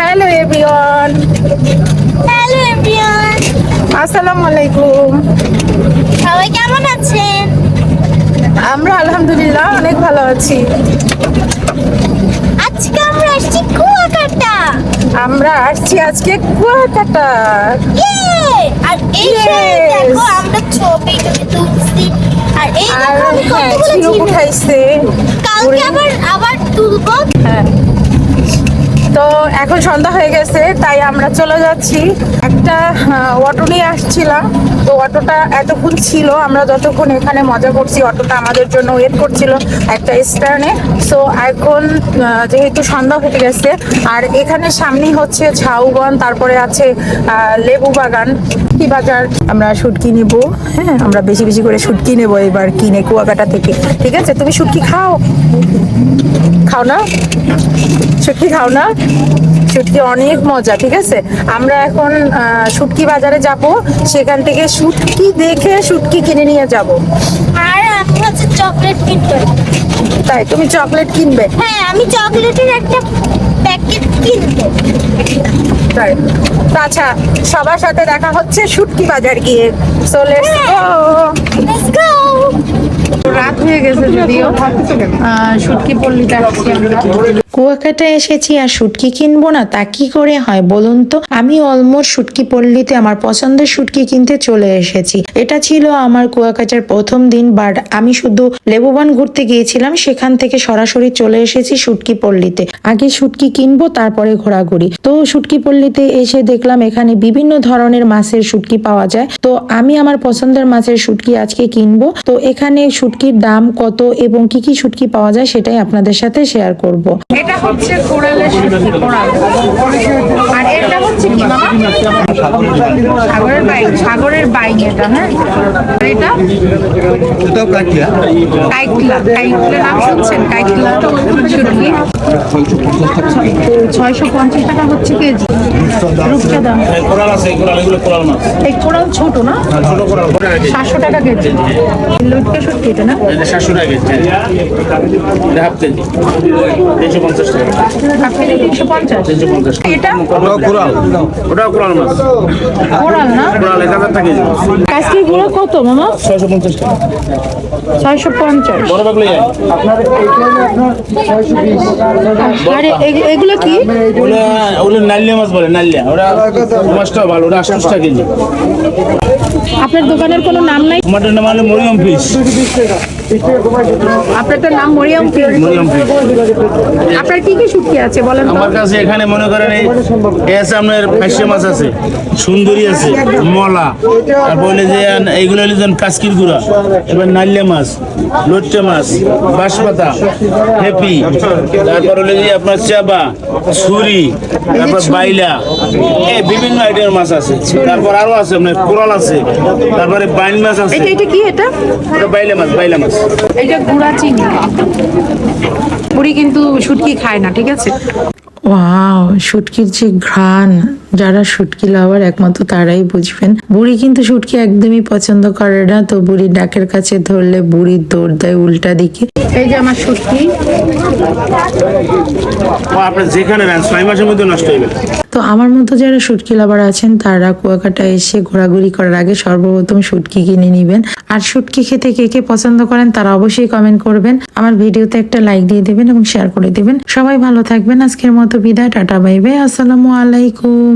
Hello everyone hello everyone আসসালামু আলাইকুম সবাই কেমন আছেন? আমরা আলহামদুলিল্লাহ অনেক ভালো আছি। আজকে আমরা আসছি কুয়াকাটা। আমরা আসছি আজকে কুয়াকাটা। আর এই দেখো আমরা ছবি তুলছি। আর এই দেখো আমি হ্যাঁ কতগুলো উঠাইছে। কালকে আবার আবার তুলবো। হ্যাঁ। তো এখন সন্ধ্যা হয়ে গেছে তাই আমরা চলে যাচ্ছি। একটা অটো নিয়ে আসছিলাম। তো অটোটা এতক্ষণ ছিল, আমরা যতক্ষণ এখানে মজা করছি, অটোটা আমাদের জন্য ওয়েট করছিল একটা স্ট্যান্ডে সো এখন যেহেতু সন্ধ্যা হয়ে গেছে, আর এখানে সামনেই হচ্ছে ঝাউবন, তারপরে আছে লেবু বাগান, কি বাজার? আমরা শুটকি নেব হ্যাঁ আমরা বেশি বেশি করে শুটকি নেব এবার কিনে কুয়াকাটা থেকে, ঠিক আছে? তুমি শুটকি খাও? খাও না? শুটকি খাও না? শুটকি অনেক মজা ঠিক আছে? আমরা এখন শুটকি বাজারে যাব সেখান থেকে শুটকি দেখে শুটকি কিনে নিয়ে যাব। আর আমি হচ্ছে চকলেট কিনবো। তাই তুমি চকলেট কিনবে? হ্যাঁ আমি চকলেটের একটা প্যাকেট কিনবো। তাই। আচ্ছা সবার সাথে দেখা হচ্ছে শুটকি বাজার গিয়ে। So let's go let's go রাত হয়ে গেছে যদিও। শুটকি পল্লীতে আসছি আমরা। কুয়াকাটা এসেছি আর শুটকি কিনবো না, তা কি করে হয় বলুন তো? আমি অলমোস্ট শুটকি পল্লীতে আমার পছন্দের শুটকি কিনতে চলে এসেছি। এটা ছিল আমার কুয়াকাটার প্রথম দিন বাট আমি শুধু লেবুবান ঘুরতে গিয়েছিলাম, সেখান থেকে সরাসরি চলে এসেছি শুটকি পল্লীতে। আগে শুটকি কিনবো, তারপরে ঘোরাঘুরি। তো শুটকি পল্লীতে এসে দেখলাম এখানে বিভিন্ন ধরনের মাছের শুটকি পাওয়া যায়। তো আমি আমার পছন্দের মাছের শুটকি আজকে কিনবো। তো এখানে শুটকির দাম কত এবং কি কি শুটকি পাওয়া যায় সেটাই আপনাদের সাথে শেয়ার করব। এটা হচ্ছে কোরালের কোরাল। আর এটা হচ্ছে কি সাগরের বাইক সাগরের বাইক এটা হ্যাঁ? এটা? এটাও কাইকলা। কাইকলা। নাম শুনছেন? কাইকলা ছয়শো পঞ্চাশ টাকা হচ্ছে কেজি। রূপচাঁদা কোরাল আছে কোরাল এগুলো কোরাল মাছ। এই কোরাল ছোট না? ছোট কোরাল। সাতশো টাকা কেজি। লটকা শুটকি এটা না? সাতশো টাকা কেজি। পঞ্চাশ টাকা। আপনি তিনশো পঞ্চাশ? তিনশো পঞ্চাশ এটা? ওটাও কোরাল। ওটাও কোরাল মাছ। কোরাল না? কোরাল এক হাজার টাকা কেজি গুলো কত মামা? ছয়শো পঞ্চাশ টাকা। ছয়শো পঞ্চাশ। বড় বাগলি আর এগুলো কি? ওগুলো ওগুলো নালিয়া মাছ বলে নালিয়া। ওটা ও মাছটাও ভালো ওটা আটশো টাকা কেজি। আপনার দোকানের কোনো নাম নাই? টমাটোর নাম হলো মরিয়ম ফিশ। আপনার নাম মরিয়াম। আপনার কি কি শুটকি আছে বলেন আমার কাছে এখানে মনে করেন এই আছে আপনার ফাইসে মাছ আছে সুন্দরী আছে মলা তারপর হলে যে এইগুলো হলে যেন কাসকির গুড়া এবার নালিয়া মাছ লোট্টে মাছ বাঁশপাতা হেপি তারপর হলে যে আপনার চাবা ছুরি তারপর বাইলা এই বিভিন্ন আইটেমের মাছ আছে। তারপর আরও আছে আপনার কোরাল আছে তারপরে বাইন মাছ আছে। এটা কি এটা বাইলা মাছ বাইলা মাছ। এটা গুড়া চিংড়ি বুড়ি কিন্তু শুটকি খায় না ঠিক আছে? ওয়াও শুটকির যে ঘ্রাণ। যারা শুটকি লাভার একমাত্র তারাই বুঝবেন। বুড়ি কিন্তু শুটকি একদমই পছন্দ করে না তো বুড়ি ডাকের কাছে ধরলে বুড়ি দৌড় দেয় উল্টা দিকে। এই যে আমার শুটকি। ও যেখানে নেন ছয় মাসের মধ্যে নষ্ট হয়ে তো আমার মতো যারা শুটকি লাভার আছেন তারা কুয়াকাটা এসে ঘোরাঘুরি করার আগে সর্বপ্রথম শুটকি কিনে নেবেন। আর শুটকি খেতে কে কে পছন্দ করেন তারা অবশ্যই কমেন্ট করবেন। আমার ভিডিওতে একটা লাইক দিয়ে দেবেন এবং শেয়ার করে দেবেন। সবাই ভালো থাকবেন। আজকের মতো বিদায় টাটা বাই বাই আসসালামু আলাইকুম।